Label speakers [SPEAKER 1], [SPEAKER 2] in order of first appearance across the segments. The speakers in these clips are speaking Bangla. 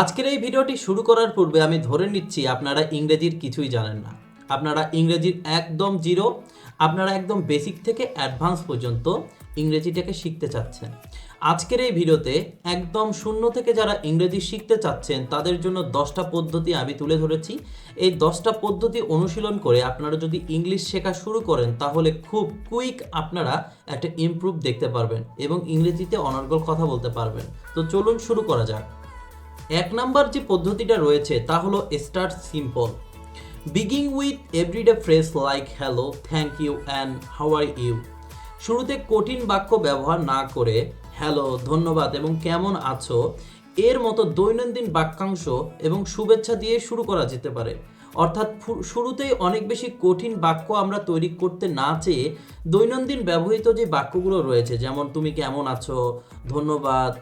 [SPEAKER 1] আজকের এই ভিডিওটি শুরু করার পূর্বে আমি ধরে নিচ্ছি আপনারা ইংরেজির কিছুই জানেন না। আপনারা ইংরেজির একদম জিরো, আপনারা একদম বেসিক থেকে অ্যাডভান্স পর্যন্ত ইংরেজিটাকে শিখতে চাচ্ছেন। আজকের এই ভিডিওতে একদম শূন্য থেকে যারা ইংরেজি শিখতে চাচ্ছেন, তাদের জন্য দশটা পদ্ধতি আমি তুলে ধরেছি। এই দশটা পদ্ধতি অনুশীলন করে আপনারা যদি ইংলিশ শেখা শুরু করেন, তাহলে খুব কুইক আপনারা একটা ইমপ্রুভ দেখতে পারবেন এবং ইংরেজিতে অনর্গল কথা বলতে পারবেন। তো চলুন শুরু করা যাক। এক নাম্বার যে পদ্ধতিটা রয়েছে তা হলো start simple begin with everyday phrase like hello thank you and how are you শুরুতে কঠিন বাক্য ব্যবহার না করে হ্যালো ধন্যবাদ, এবং কেমন আছো? এর মতো দৈনন্দিন বাক্যাংশ এবং শুভেচ্ছা দিয়ে শুরু করা যেতে পারে। অর্থাৎ শুরুতেই অনেক বেশি কঠিন বাক্য আমরা তৈরি করতে না চেয়ে দৈনন্দিন ব্যবহৃত যে বাক্যগুলো রয়েছে, যেমন, তুমি কেমন আছো? ধন্যবাদ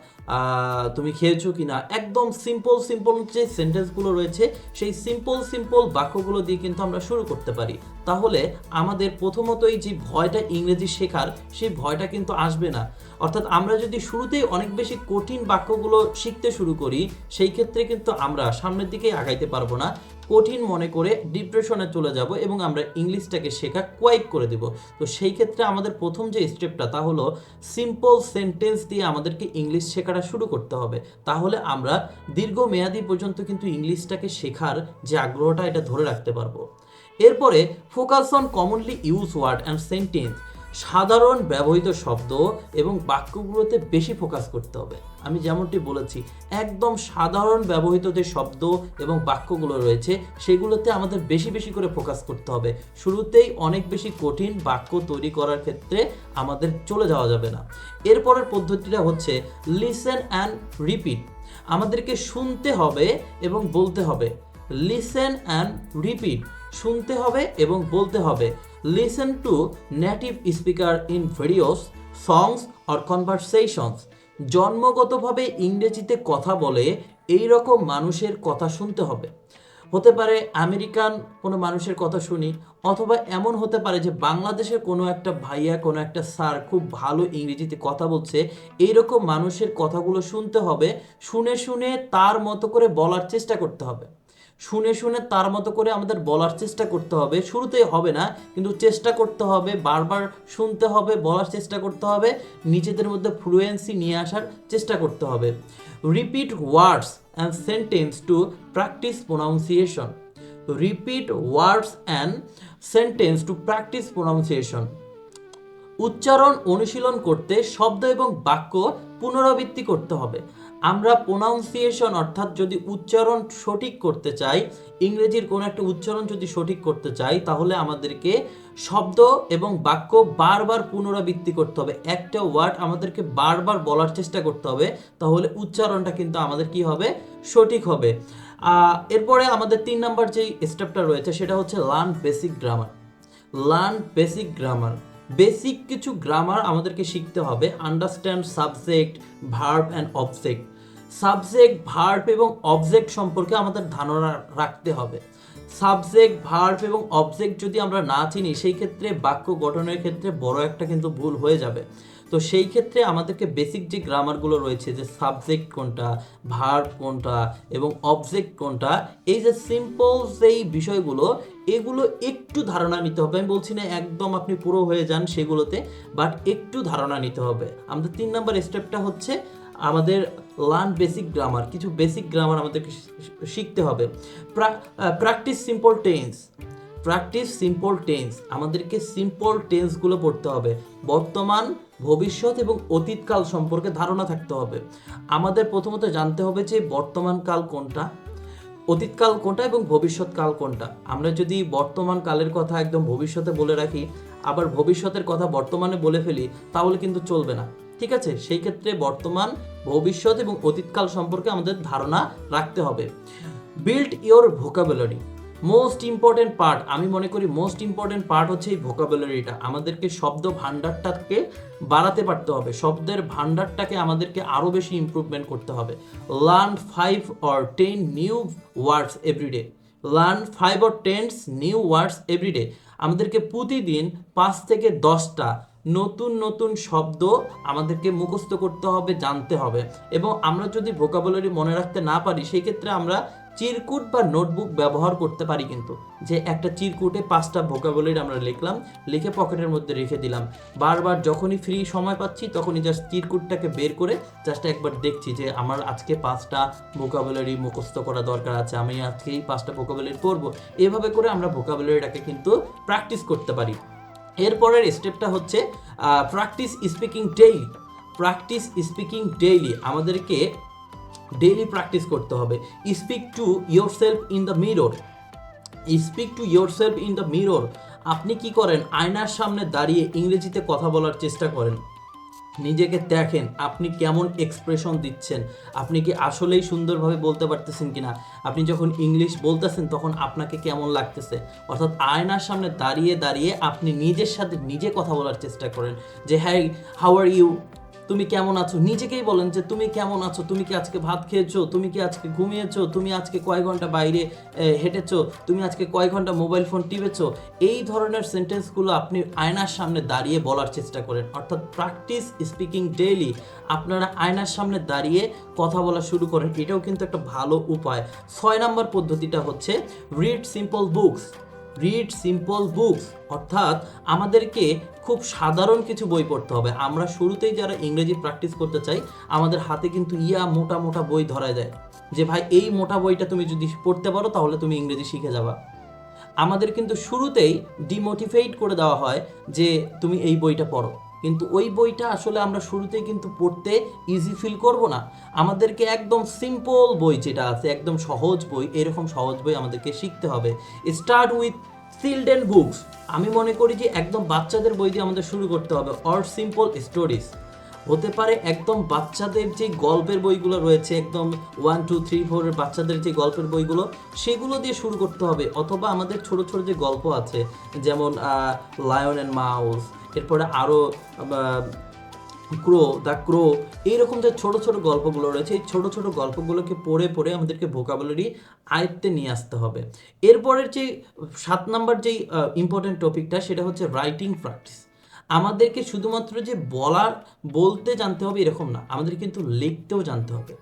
[SPEAKER 1] তুমি খেয়েছো কি না একদম সিম্পল সিম্পল যে সেন্টেন্সগুলো রয়েছে, সেই সিম্পল সিম্পল বাক্যগুলো দিয়ে কিন্তু আমরা শুরু করতে পারি। তাহলে আমাদের প্রথমতই যে ভয়টা ইংরেজি শেখার, সেই ভয়টা কিন্তু আসবে না। অর্থাৎ আমরা যদি শুরুতেই অনেক বেশি কঠিন বাক্যগুলো শিখতে শুরু করি, সেই ক্ষেত্রে কিন্তু আমরা সামনের দিকেই আগাইতে পারব না। কঠিন মনে করে ডিপ্রেশনে চলে যাব এবং আমরা ইংলিশটাকে শেখা কোয়াইক করে দেব। তো সেই ক্ষেত্রে আমাদের প্রথম যে স্টেপটা তা হলো সিম্পল সেন্টেন্স দিয়ে আমাদেরকে ইংলিশ শেখাটা শুরু করতে হবে। তাহলে আমরা দীর্ঘমেয়াদী পর্যন্ত কিন্তু ইংলিশটাকে শেখার যে আগ্রহটা এটা ধরে রাখতে পারব। এরপরে focus on commonly use word and sentence সাধারণ ব্যবহৃত শব্দ এবং বাক্যগুলোতে বেশি ফোকাস করতে হবে। আমি যেমনটি বলেছি, একদম সাধারণ ব্যবহৃত যে শব্দ এবং বাক্যগুলো রয়েছে, সেগুলোতে আমাদের বেশি বেশি করে ফোকাস করতে হবে। শুরুতেই অনেক বেশি কঠিন বাক্য তৈরি করার ক্ষেত্রে আমাদের চলে যাওয়া যাবে না। এরপরের পদ্ধতিটা হচ্ছে লিসেন অ্যান্ড রিপিট আমাদেরকে শুনতে হবে এবং বলতে হবে। লিসেন অ্যান্ড রিপিট শুনতে হবে এবং বলতে হবে। Listen to native speaker in videos songs or conversations জন্মগতভাবে ইংরেজিতে কথা বলে এই রকম মানুষের কথা শুনতে হবে। হতে পারে আমেরিকান কোনো মানুষের কথা শুনি, অথবা এমন হতে পারে যে বাংলাদেশের কোনো একটা ভাইয়া, কোনো একটা স্যার খুব ভালো ইংরেজিতে কথা বলছে এইরকম মানুষের কথাগুলো শুনতে হবে, শুনে শুনে তার মতো করে বলার চেষ্টা করতে হবে। শুনে শুনে তার মতো করে আমাদের বলার চেষ্টা করতে হবে। শুরুতেই হবে না, কিন্তু চেষ্টা করতে হবে, বারবার শুনতে হবে, বলার চেষ্টা করতে হবে, নিজেদের মধ্যে ফ্লুয়েন্সি নিয়ে আসার চেষ্টা করতে হবে। Repeat words and sentence to practice pronunciation repeat words and sentence to practice pronunciation উচ্চারণ অনুশীলন করতে শব্দ এবং বাক্য পুনরাবৃত্তি করতে হবে। আমরা প্রোনাউন্সিয়েশন অর্থাৎ যদি উচ্চারণ সঠিক করতে চাই, ইংরেজির কোনো একটা উচ্চারণ যদি সঠিক করতে চাই, তাহলে আমাদেরকে শব্দ এবং বাক্য বারবার পুনরাবৃত্তি করতে হবে। একটা ওয়ার্ড আমাদেরকে বারবার বলার চেষ্টা করতে হবে, তাহলে উচ্চারণটা কিন্তু আমাদের কি হবে? সঠিক হবে। এরপরে আমাদের তিন নাম্বার যেই স্টেপটা রয়েছে, সেটা হচ্ছে learn basic grammar learn basic grammar basic কিছু গ্রামার আমাদেরকে শিখতে হবে। Understand subject verb and object subject, verb এবং অবজেক্ট সম্পর্কে আমাদের ধারণা রাখতে হবে। সাবজেক্ট, ভার্ব এবং অবজেক্ট যদি আমরা না চিনি, সেই ক্ষেত্রে বাক্য গঠনের ক্ষেত্রে বড় একটা কিন্তু ভুল হয়ে যাবে। তো সেই ক্ষেত্রে আমাদেরকে বেসিক যে গ্রামারগুলো রয়েছে, যে সাবজেক্ট কোনটা ভার্ব কোনটা এবং অবজেক্ট কোনটা, এই যে সিম্পল যেই বিষয়গুলো, এগুলো একটু ধারণা নিতে হবে। আমি বলছি না একদম আপনি পুরো হয়ে যান সেগুলোতে বাট একটু ধারণা নিতে হবে। আমাদের তিন নম্বর স্টেপটা হচ্ছে আমাদের লার্ন বেসিক গ্রামার কিছু বেসিক গ্রামার আমাদেরকে শিখতে হবে। Practice simple tense practice simple tense আমাদেরকে সিম্পল টেন্সগুলো পড়তে হবে। বর্তমান, ভবিষ্যৎ এবং অতীতকাল সম্পর্কে ধারণা থাকতে হবে। আমাদের প্রথমত জানতে হবে যে বর্তমান কাল কোনটা, অতীতকাল কোনটা এবং ভবিষ্যৎকাল কোনটা। আমরা যদি বর্তমান কালের কথা একদম ভবিষ্যতে বলে রাখি, আবার ভবিষ্যতের কথা বর্তমানে বলে ফেলি, তাহলে কিন্তু চলবে না। ঠিক আছে? সেই ক্ষেত্রে বর্তমান ভবিষ্যৎ এবং অতীতকাল সম্পর্কে আমাদের ধারণা রাখতে হবে। Build your vocabulary most important part আমি মনে করি মোস্ট ইম্পর্টেন্ট পার্ট হচ্ছে এই ভোকাবুলারিটা আমাদেরকে শব্দ ভাণ্ডারটাকে বাড়াতে পারতে হবে। শব্দের ভাণ্ডারটাকে আমাদেরকে আরও বেশি ইমপ্রুভমেন্ট করতে হবে। Learn five or ten new words everyday learn five or tens new words everyday আমাদেরকে প্রতিদিন পাঁচ থেকে দশটা নতুন নতুন শব্দ আমাদেরকে মুখস্থ করতে হবে, জানতে হবে। এবং আমরা যদি ভোকাবুলারি মনে রাখতে না পারি, সেই ক্ষেত্রে আমরা চিরকুট বা নোটবুক ব্যবহার করতে পারি কিন্তু। যে একটা চিরকুটে পাঁচটা ভোকাবুলারি আমরা লিখলাম, লিখে পকেটের মধ্যে রেখে দিলাম। বারবার যখনই ফ্রি সময় পাচ্ছি, তখনই জাস্ট চিরকুটটাকে বের করে জাস্ট একবার দেখছি যে আমার আজকে পাঁচটা ভোকাবুলারি মুখস্থ করা দরকার আছে, আমি আজকে এই পাঁচটা ভোকাবুলারি পড়ব। এভাবে করে আমরা ভোকাবুলারিটাকে কিন্তু প্র্যাকটিস করতে পারি। এরপরের স্টেপটা হচ্ছে practice speaking daily practice speaking daily আমাদেরকে ডেইলি প্র্যাকটিস করতে হবে। Speak to yourself in the mirror speak to yourself in the mirror আপনি কি করেন? আয়নার সামনে দাঁড়িয়ে ইংরেজিতে কথা বলার চেষ্টা করেন। নিজেকে দেখেন আপনি কেমন এক্সপ্রেশন দিচ্ছেন। আপনি কি আসলেই সুন্দরভাবে বলতে পারতেছেন কি না আপনি যখন ইংলিশ বলতেছেন তখন আপনাকে কেমন লাগতেছে? অর্থাৎ আয়নার সামনে দাঁড়িয়ে দাঁড়িয়ে আপনি নিজের সাথে নিজে কথা বলার চেষ্টা করেন যে হ্যাঁ হাউ আর ইউ তুমি কেমন আছো? নিজেকেই বলেন যে তুমি কেমন আছো? তুমি কি আজকে ভাত খেয়েছো? তুমি কি আজকে ঘুমিয়েছো? তুমি আজকে কয় ঘণ্টা বাইরে হেঁটেছো? তুমি আজকে কয় ঘণ্টা মোবাইল ফোন টিপেছো? এই ধরনের সেন্টেন্সগুলো আপনি আয়নার সামনে দাঁড়িয়ে বলার চেষ্টা করেন। অর্থাৎ প্র্যাকটিস স্পিকিং ডেইলি আপনারা আয়নার সামনে দাঁড়িয়ে কথা বলা শুরু করেন। এটাও কিন্তু একটা ভালো উপায়। ছয় নম্বর পদ্ধতিটা হচ্ছে read simple books read simple books অর্থাৎ আমাদেরকে খুব সাধারণ কিছু বই পড়তে হবে। আমরা শুরুতেই যারা ইংরেজি প্র্যাকটিস করতে চাই, আমাদের হাতে কিন্তু ইয়া মোটা মোটা বই ধরা যায়। যে ভাই, এই মোটা বইটা তুমি যদি পড়তে পারো, তাহলে তুমি ইংরেজি শিখে যাবা। আমাদের কিন্তু শুরুতেই ডিমোটিভেট করে দেওয়া হয় যে তুমি এই বইটা পড়ো। কিন্তু ওই বইটা আসলে আমরা শুরুতেই কিন্তু পড়তে ইজি ফিল করব না। আমাদেরকে একদম সিম্পল বই যেটা আছে, একদম সহজ বই, এরকম সহজ বই আমাদেরকে শিখতে হবে। স্টার্ট উইথ চিলড্রেন বুকস আমি মনে করি যে একদম বাচ্চাদের বই দিয়ে আমাদের শুরু করতে হবে অর সিম্পল স্টোরিজ হতে পারে একদম বাচ্চাদের যে গল্পের বইগুলো রয়েছে, একদম ওয়ান টু থ্রি ফোরের বাচ্চাদের যে গল্পের বইগুলো, সেগুলো দিয়ে শুরু করতে হবে। অথবা আমাদের ছোট ছোট যে গল্প আছে, যেমন লায়ন অ্যান্ড মাউস এরপরে আরও ক্রো, দ্য ক্রো, এইরকম যে ছোট ছোট গল্পগুলো রয়েছে, এই ছোট ছোট গল্পগুলোকে পড়ে পড়ে আমাদেরকে ভোকাবুলারি আয়ত্তে নিয়ে আসতে হবে। এরপরের যে সাত নাম্বার যেই ইম্পর্টেন্ট টপিকটা সেটা হচ্ছে রাইটিং প্র্যাকটিস আমাদেরকে শুধুমাত্র যে বলার, বলতে জানতে হবে এরকম না, আমাদের কিন্তু লিখতেও জানতে হবে।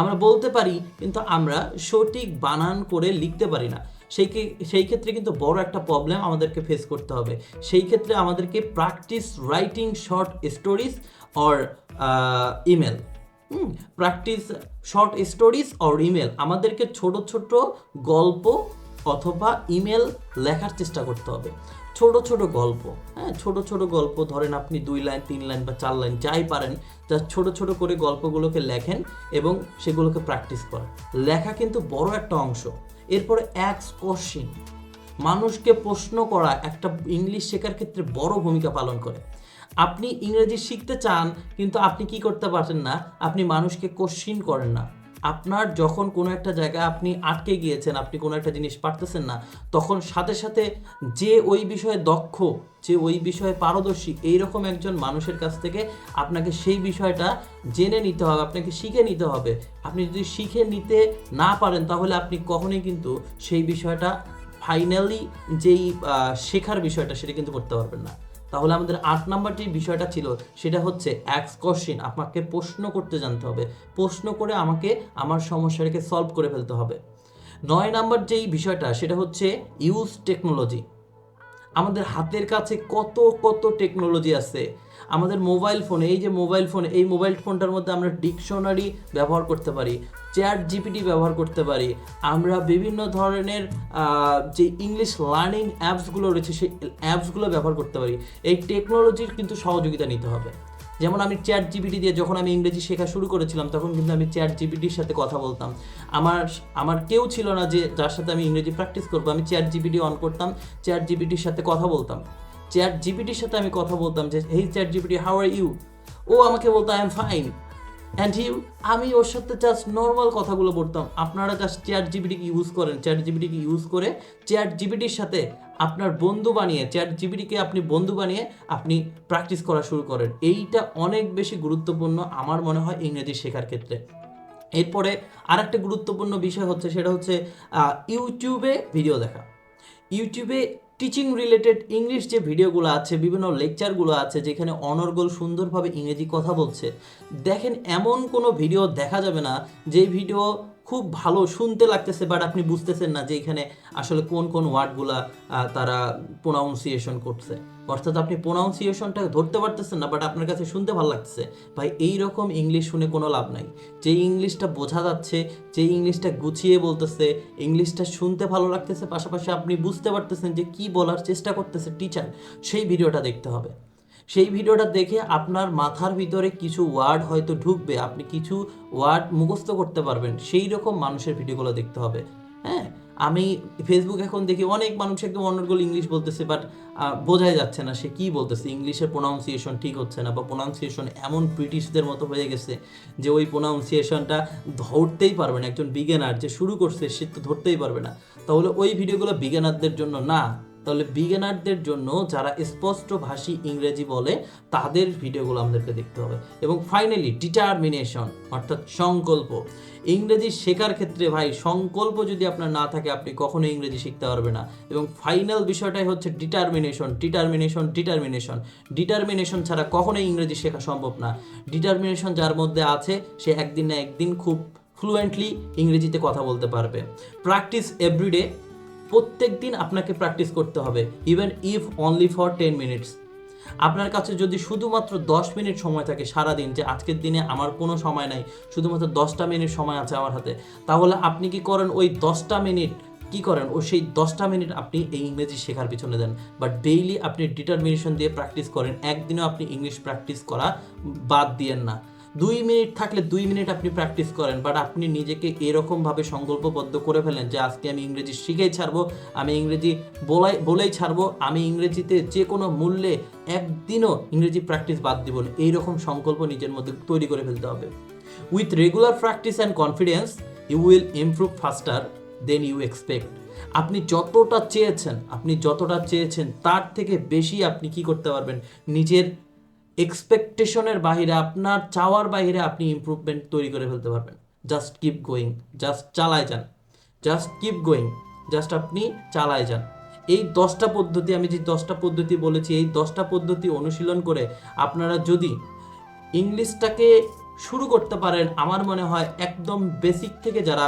[SPEAKER 1] আমরা বলতে পারি, কিন্তু আমরা সঠিক বানান করে লিখতে পারি না। সেই সেই ক্ষেত্রে কিন্তু বড় একটা প্রবলেম আমাদেরকে ফেস করতে হবে। সেই ক্ষেত্রে আমাদেরকে practice writing short stories or email practice short stories or email আমাদেরকে ছোট ছোট গল্প অথবা ইমেল লেখার চেষ্টা করতে হবে। ছোট ছোট গল্প হ্যাঁ ছোট ছোট গল্প ধরেন আপনি দুই লাইন, তিন লাইন বা চার লাইন যাই পারেন যা ছোট ছোট করে গল্পগুলোকে লেখেন এবং সেগুলোকে প্র্যাকটিস করেন। লেখা কিন্তু বড় একটা অংশ। এরপরে অ্যাক্স কোশ্চিন মানুষকে প্রশ্ন করা একটা ইংলিশ শেখার ক্ষেত্রে বড় ভূমিকা পালন করে। আপনি ইংরেজি শিখতে চান, কিন্তু আপনি কি করতে পারছেন না? আপনি মানুষকে কোশ্চিন করেন না। আপনার যখন কোনো একটা জায়গায় আপনি আটকে গিয়েছেন, আপনি কোনো একটা জিনিস পারতেছেন না, তখন সাথে সাথে যে ওই বিষয়ে দক্ষ, যে ওই বিষয়ে পারদর্শী, এইরকম একজন মানুষের কাছ থেকে আপনাকে সেই বিষয়টা জেনে নিতে হবে, আপনাকে শিখে নিতে হবে। আপনি যদি শিখে নিতে না পারেন, তাহলে আপনি কখনোই কিন্তু সেই বিষয়টা ফাইনালি যেই শেখার বিষয়টা, সেটা কিন্তু করতে পারবেন না। তাহলে আমাদের আট নাম্বার যে বিষয়টা ছিল, সেটা হচ্ছে অ্যাক্স কোশ্চিন আপনাকে প্রশ্ন করতে জানতে হবে। প্রশ্ন করে আমাকে আমার সমস্যাটাকে সলভ করে ফেলতে হবে। নয় নাম্বার যেই বিষয়টা, সেটা হচ্ছে ইউজ টেকনোলজি আমাদের হাতের কাছে কত কত টেকনোলজি আছে। আমাদের মোবাইল ফোনে এই যে মোবাইল ফোন এই মোবাইল ফোনটার মধ্যে আমরা ডিকশনারি ব্যবহার করতে পারি চ্যাট জিপিটি ব্যবহার করতে পারি, আমরা বিভিন্ন ধরনের যে ইংলিশ লার্নিং অ্যাপসগুলো রয়েছে, সেই অ্যাপসগুলো ব্যবহার করতে পারি। এই টেকনোলজির কিন্তু সহযোগিতা নিতে হবে। যেমন আমি চ্যাট জিবিটি দিয়ে যখন আমি ইংরেজি শেখা শুরু করেছিলাম, তখন কিন্তু আমি চ্যাট জিবিটির সাথে কথা বলতাম। আমার আমার কেউ ছিল না যে যার সাথে আমি ইংরেজি প্র্যাকটিস করব। আমি চ্যাট জিপিটি অন করতাম চ্যাট জিবিটির সাথে কথা বলতাম। চ্যাট জিপিটির সাথে আমি কথা বলতাম যে, hey chat GPT how are you ও আমাকে বলতো I am fine and you আমি ওর সাথে জাস্ট নর্মাল কথাগুলো বলতাম। আপনারা জাস্ট চ্যাট জিবিটিকে ইউজ করেন। চ্যাট জিবিটিকে ইউজ করে চ্যাট জিবিটির সাথে আপনার বন্ধু বানিয়ে চ্যাট জিপিটিকে আপনি বন্ধু বানিয়ে আপনি প্র্যাকটিস করা শুরু করেন। এইটা অনেক বেশি গুরুত্বপূর্ণ আমার মনে হয় ইংরেজি শেখার ক্ষেত্রে। এরপরে আর একটা গুরুত্বপূর্ণ বিষয় হচ্ছে, সেটা হচ্ছে ইউটিউবে ভিডিও দেখা। ইউটিউবে টিচিং রিলেটেড ইংলিশ যে ভিডিওগুলো আছে, বিভিন্ন লেকচারগুলো আছে, যেখানে অনর্গল সুন্দরভাবে ইংরেজি কথা বলছে, দেখেন এমন কোনো ভিডিও দেখা যাবে না যে ভিডিও খুব ভালো শুনতে লাগতেছে বাট আপনি বুঝতেছেন না যে এখানে আসলে কোন কোন ওয়ার্ডগুলা তারা প্রোনাউন্সিয়েশন করছে। অর্থাৎ আপনি প্রোনাউন্সিয়েশনটা ধরতে পারতেছেন না বাট আপনার কাছে শুনতে ভালো লাগতেছে। ভাই এই রকম ইংলিশ শুনে কোনো লাভ নাই। যে ইংলিশটা বোঝা যাচ্ছে, যে ইংলিশটা গুছিয়ে বলতেছে ইংলিশটা শুনতে ভালো লাগতেছে, পাশাপাশি আপনি বুঝতে পারতেছেন যে কি বলার চেষ্টা করতেছে টিচার সেই ভিডিওটা দেখতে হবে। সেই ভিডিওটা দেখে আপনার মাথার ভিতরে কিছু ওয়ার্ড হয়তো ঢুকবে, আপনি কিছু ওয়ার্ড মুখস্থ করতে পারবেন, সেই রকম মানুষের ভিডিওগুলো দেখতে হবে। হ্যাঁ আমি ফেসবুক এখন দেখি অনেক মানুষ একদম অনর্গল ইংলিশ বলতেছে বাট বোঝাই যাচ্ছে না সে কি বলতেছে। ইংলিশের প্রোনাউন্সিয়েশন ঠিক হচ্ছে না, বা প্রোনাউন্সিয়েশন এমন ব্রিটিশদের মতো হয়ে গেছে যে ওই প্রোনাউন্সিয়েশনটা ধরতেই পারবে না। একজন বিজ্ঞানার যে শুরু করছে, সে তো ধরতেই পারবে না। তাহলে ওই ভিডিওগুলো বিজ্ঞানারদের জন্য না। তাহলে বিগিনারদের জন্য যারা স্পষ্ট ভাষী ইংরেজি বলে, তাদের ভিডিওগুলো আমাদেরকে দেখতে হবে। এবং ফাইনালি ডিটারমিনেশন অর্থাৎ সংকল্প। ইংরেজি শেখার ক্ষেত্রে ভাই, সংকল্প যদি আপনার না থাকে, আপনি কখনো ইংরেজি শিখতে পারবে না। এবং ফাইনাল বিষয়টাই হচ্ছে ডিটারমিনেশন ডিটারমিনেশন ডিটারমিনেশন ডিটারমিনেশন ছাড়া কখনোই ইংরেজি শেখা সম্ভব না। ডিটারমিনেশন যার মধ্যে আছে, সে একদিন না একদিন খুব ফ্লুয়েন্টলি ইংরেজিতে কথা বলতে পারবে। প্র্যাকটিস এভরিডে প্রত্যেক দিন আপনাকে প্র্যাকটিস করতে হবে even if only for ten minutes আপনার কাছে যদি শুধুমাত্র দশ মিনিট সময় থাকে সারাদিন, যে আজকের দিনে আমার কোনো সময় নাই, শুধুমাত্র দশটা মিনিট সময় আছে আমার হাতে, তাহলে আপনি কি করেন? ওই দশটা মিনিট কি করেন? ও সেই দশটা মিনিট আপনি এই ইংরেজি শেখার পিছনে দেন। বাট ডেইলি আপনি ডিটারমিনেশন দিয়ে প্র্যাকটিস করেন। একদিনও আপনি ইংলিশ প্র্যাকটিস করা বাদ দিয়েন না। দুই মিনিট থাকলে দুই মিনিট আপনি প্র্যাকটিস করেন বাট আপনি নিজেকে এরকমভাবে সংকল্পবদ্ধ করে ফেলেন যে আজকে আমি ইংরেজি শিখেই ছাড়বো, আমি ইংরেজি বলাই, বলেই ছাড়বো, আমি ইংরেজিতে যে কোনো মূল্যে একদিনও ইংরেজি প্র্যাকটিস বাদ দিব না। এইরকম সংকল্প নিজের মধ্যে তৈরি করে ফেলতে হবে। With regular practice and confidence you will improve faster than you expect আপনি যতটা চেয়েছেন, আপনি যতটা চেয়েছেন, তার থেকে বেশি আপনি কি করতে পারবেন? নিজের এক্সপেকটেশনের বাইরে আপনার চাওয়ার বাইরে আপনি ইমপ্রুভমেন্ট তৈরি করে ফেলতে পারবেন। জাস্ট কিপ গোয়িং জাস্ট চালায় যান। জাস্ট কিপ গোয়িং জাস্ট আপনি চালায় যান। এই দশটা পদ্ধতি, আমি যে দশটা পদ্ধতি বলেছি, এই দশটা পদ্ধতি অনুশীলন করে আপনারা যদি ইংলিশটাকে শুরু করতে পারেন, আমার মনে হয় একদম বেসিক থেকে যারা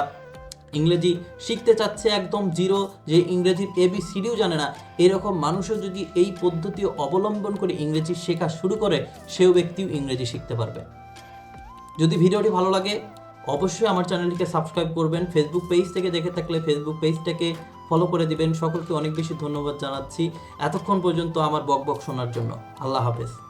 [SPEAKER 1] ইংরেজি শিখতে চাচ্ছে একদম জিরো, যে ইংরেজির এবি সিডিও জানে না। এরকম মানুষও যদি এই পদ্ধতি অবলম্বন করে ইংরেজি শেখা শুরু করে, সেও ব্যক্তিও ইংরেজি শিখতে পারবে। যদি ভিডিওটি ভালো লাগে, অবশ্যই আমার চ্যানেলটিকে সাবস্ক্রাইব করবেন। ফেসবুক পেজ থেকে দেখে থাকলে ফেসবুক পেজটাকে ফলো করে দিবেন। সকলকে অনেক বেশি ধন্যবাদ জানাচ্ছি। এতক্ষণ পর্যন্ত আমার বক বক শোনার জন্য। আল্লাহ হাফেজ।